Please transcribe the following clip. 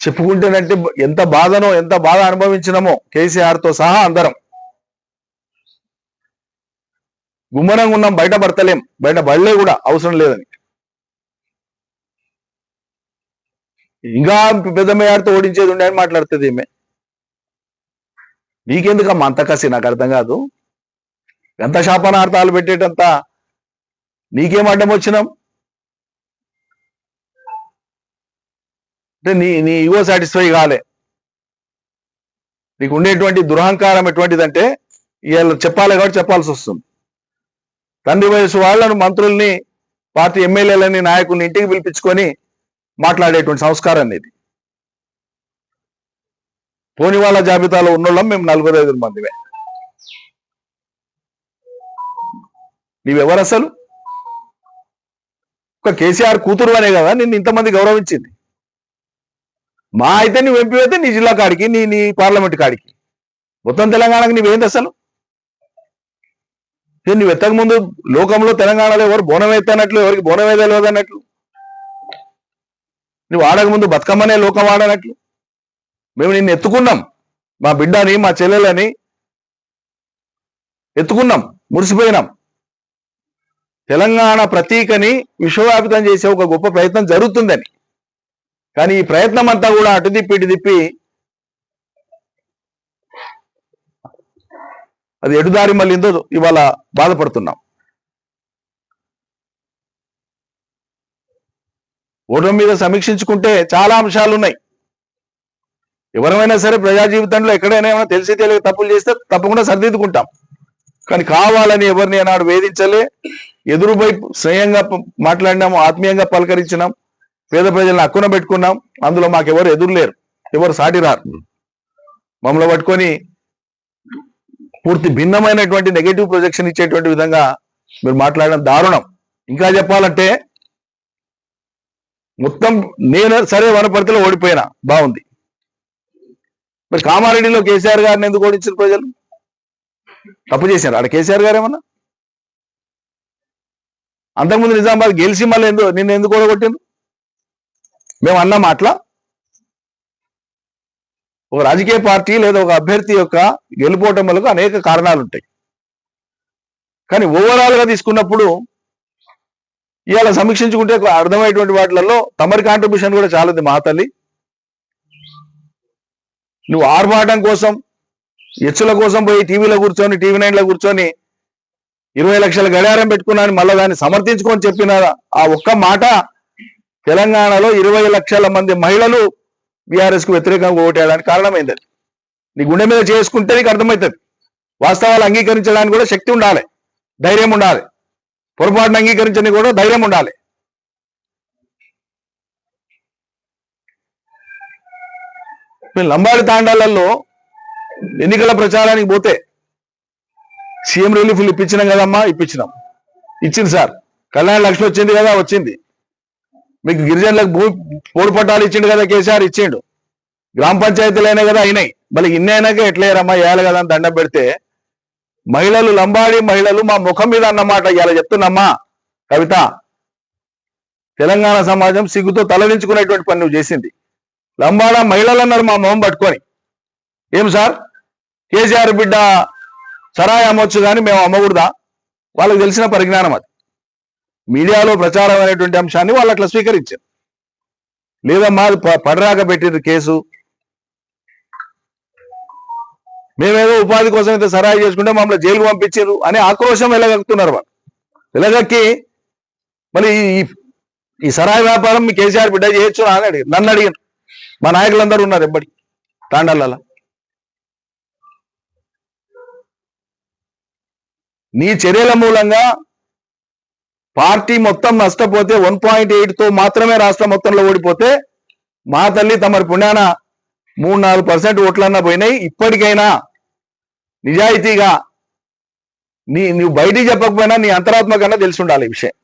చెప్పుకుంటేనంటే ఎంత బాధనో ఎంత బాధ అనుభవించినామో కేసీఆర్తో సహా అందరం. గుమ్మరంగా ఉన్నాం బయట పడతలేం బయట పడలే కూడా అవసరం లేదని. ఇంకా పెద్ద ఓడించేది ఉండే అని మాట్లాడుతుంది ఈమె. నీకెందుకమ్మా అంత కసి? నాకు అర్థం కాదు. ఎంత శాపనార్థాలు పెట్టేటంత నీకేం అడ్డం వచ్చినాం? అంటే నీ నీ ఈగో సాటిస్ఫై కాలే. నీకు ఉండేటువంటి దురహంకారం ఎటువంటిదంటే వీళ్ళు చెప్పాలి కాబట్టి చెప్పాల్సి వస్తుంది. తండ్రి వయసు వాళ్ళను మంత్రుల్ని పార్టీ ఎమ్మెల్యేలని నాయకుల్ని ఇంటికి పిలిపించుకొని మాట్లాడేటువంటి సంస్కారం అనేది. పోని వాళ్ళ జాబితాలో ఉన్నోళ్ళం మేము నలుగురు ఐదు మందిమే. నీవెవరు అసలు? ఒక కేసీఆర్ కూతురు అనే కదా నిన్ను ఇంతమంది గౌరవించింది. మా అయితే నువ్వు ఎంపీ అయితే నీ జిల్లా కాడికి నీ నీ పార్లమెంట్ కాడికి. మొత్తం తెలంగాణకి నువ్వేంది అసలు నువ్వు ఎత్తక ముందు లోకంలో తెలంగాణలో ఎవరు బోనం ఎత్తనట్లు ఎవరికి బోనం తెలియదు అన్నట్లు నువ్వు ఆడక ముందు బతుకమ్మనే లోకం ఆడనట్లు? మేము నిన్ను ఎత్తుకున్నాం మా బిడ్డని మా చెల్లెలని ఎత్తుకున్నాం మురిసిపోయినాం. తెలంగాణ ప్రతీకని విశ్వవ్యాపితం చేసే ఒక గొప్ప ప్రయత్నం జరుగుతుందని. కానీ ఈ ప్రయత్నం అంతా కూడా అటు తిప్పి ఇటు తిప్పి అది ఎటుదారి మళ్ళీందో ఇవాళ బాధపడుతున్నాం. ఓటమి మీద సమీక్షించుకుంటే చాలా అంశాలు ఉన్నాయి. ఎవరైనా సరే ప్రజా జీవితంలో ఎక్కడైనా ఏమైనా తెలిసి తెలియక తప్పులు చేస్తే తప్పకుండా సరిదిద్దుకుంటాం. కానీ కావాలని ఎవరిని నాడు వేధించలే. ఎదురుపై స్నేహంగా మాట్లాడినాము ఆత్మీయంగా పలకరించినాం. పేద ప్రజలను అక్కున పెట్టుకున్నాం. అందులో మాకు ఎవరు ఎదురులేరు ఎవరు సాటి రారు. మమ్మల్ని పట్టుకొని పూర్తి భిన్నమైనటువంటి నెగటివ్ ప్రొజెక్షన్ ఇచ్చేటువంటి విధంగా మీరు మాట్లాడడం దారుణం. ఇంకా చెప్పాలంటే మొత్తం నేను సరే వనపర్తిలో ఓడిపోయినా బాగుంది. మరి కామారెడ్డిలో కేసీఆర్ గారిని ఎందుకు ఓడించారు ప్రజలు? తప్పు చేశారు. ఆడ కేసీఆర్ గారు ఏమన్నా? అంతకుముందు నిజామాబాద్ గెలిచి మళ్ళీ ఎందుకు నిన్ను ఎందుకు ఓడగొట్టిండ్రు? మేము అన్న మాటల ఒక రాజకీయ పార్టీ లేదా ఒక అభ్యర్థి యొక్క గెలుపోవటములకు అనేక కారణాలు ఉంటాయి కానీ ఓవరాల్గా తీసుకున్నప్పుడు ఇవాళ సమీక్షించుకుంటే అర్థమయ్యేటువంటి వాటిలలో తమరి కాంట్రిబ్యూషన్ కూడా చాలా ఉంది మా తల్లి. నువ్వు ఆర్భాటం కోసం ఎచ్చుల కోసం పోయి టీవీలో కూర్చొని టీవీ నైన్లో కూర్చొని ఇరవై లక్షల గడియారం పెట్టుకున్నాను మళ్ళీ దాన్ని సమర్థించుకొని చెప్పిన ఆ ఒక్క మాట తెలంగాణలో ఇరవై లక్షల మంది మహిళలు బీఆర్ఎస్కు వ్యతిరేకంగా ఓటేయడానికి కారణమైంది అది నీ గుండె మీద చేసుకుంటే నీకు అర్థమవుతుంది. వాస్తవాలు అంగీకరించడానికి కూడా శక్తి ఉండాలి. ధైర్యం ఉండాలి. పొరపాటును అంగీకరించని కూడా ధైర్యం ఉండాలి. లంబాడి తాండాలలో ఎన్నికల ప్రచారానికి పోతే సీఎం రిలీఫ్లు ఇప్పించినాం కదమ్మా? ఇప్పించినాం. ఇచ్చింది సార్. కళ్యాణ లక్ష్మి వచ్చింది కదా? వచ్చింది. మీకు గిరిజనులకు భూ పోడు పట్టాలు ఇచ్చిండు కదా కేసీఆర్ ఇచ్చిండు. గ్రామ పంచాయతీలైనా కదా అయినాయి. మళ్ళీ ఇన్ని అయినాక ఎట్లేరమ్మా వేయాలి కదా అని దండం పెడితే మహిళలు లంబాడి మహిళలు మా ముఖం మీద అన్నమాట ఇలా చెప్తున్నమ్మా. కవిత తెలంగాణ సమాజం సిగ్గుతో తలదించుకునేటువంటి పని నువ్వు చేసింది. లంబాడ మహిళలు అన్నారు మా మొహం పట్టుకొని. ఏం సార్? కేసీఆర్ బిడ్డ సరాయి అమ్మొచ్చు కానీ మేము అమ్మకూడదా? వాళ్ళకి తెలిసిన పరిజ్ఞానం అది. మీడియాలో ప్రచారం అనేటువంటి అంశాన్ని వాళ్ళు అట్లా స్వీకరించారు. లేదమ్మా అది ప- పడరాక పెట్టిండ్రు కేసు. మేమేదో ఉపాధి కోసం అయితే సరాయి చేసుకుంటే మమ్మల్ని జైలుకు పంపించారు అని ఆక్రోశం వెళ్ళగక్కుతున్నారు వాళ్ళు. వెళ్ళగక్కి మరి ఈ ఈ సరాయి వ్యాపారం మీ కేసీఆర్ బిడ్డ చేయొచ్చు అని అడిగారు నన్ను అడిగారు మా నాయకులందరూ ఉన్నారు ఎప్పటికి తాండాలలో. నీ చర్యల మూలంగా పార్టీ మొత్తం నష్టపోతే వన్ పాయింట్ ఎయిట్తో మాత్రమే రాష్ట్రం మొత్తంలో ఓడిపోతే మా తల్లి తమరి పుణ్యాన మూడు నాలుగు పర్సెంట్ ఓట్లన్నా పోయినాయి. ఇప్పటికైనా నిజాయితీగా నీ నువ్వు బయటికి చెప్పకపోయినా నీ అంతరాత్మ కన్నా తెలిసి ఉండాలి ఈ విషయం.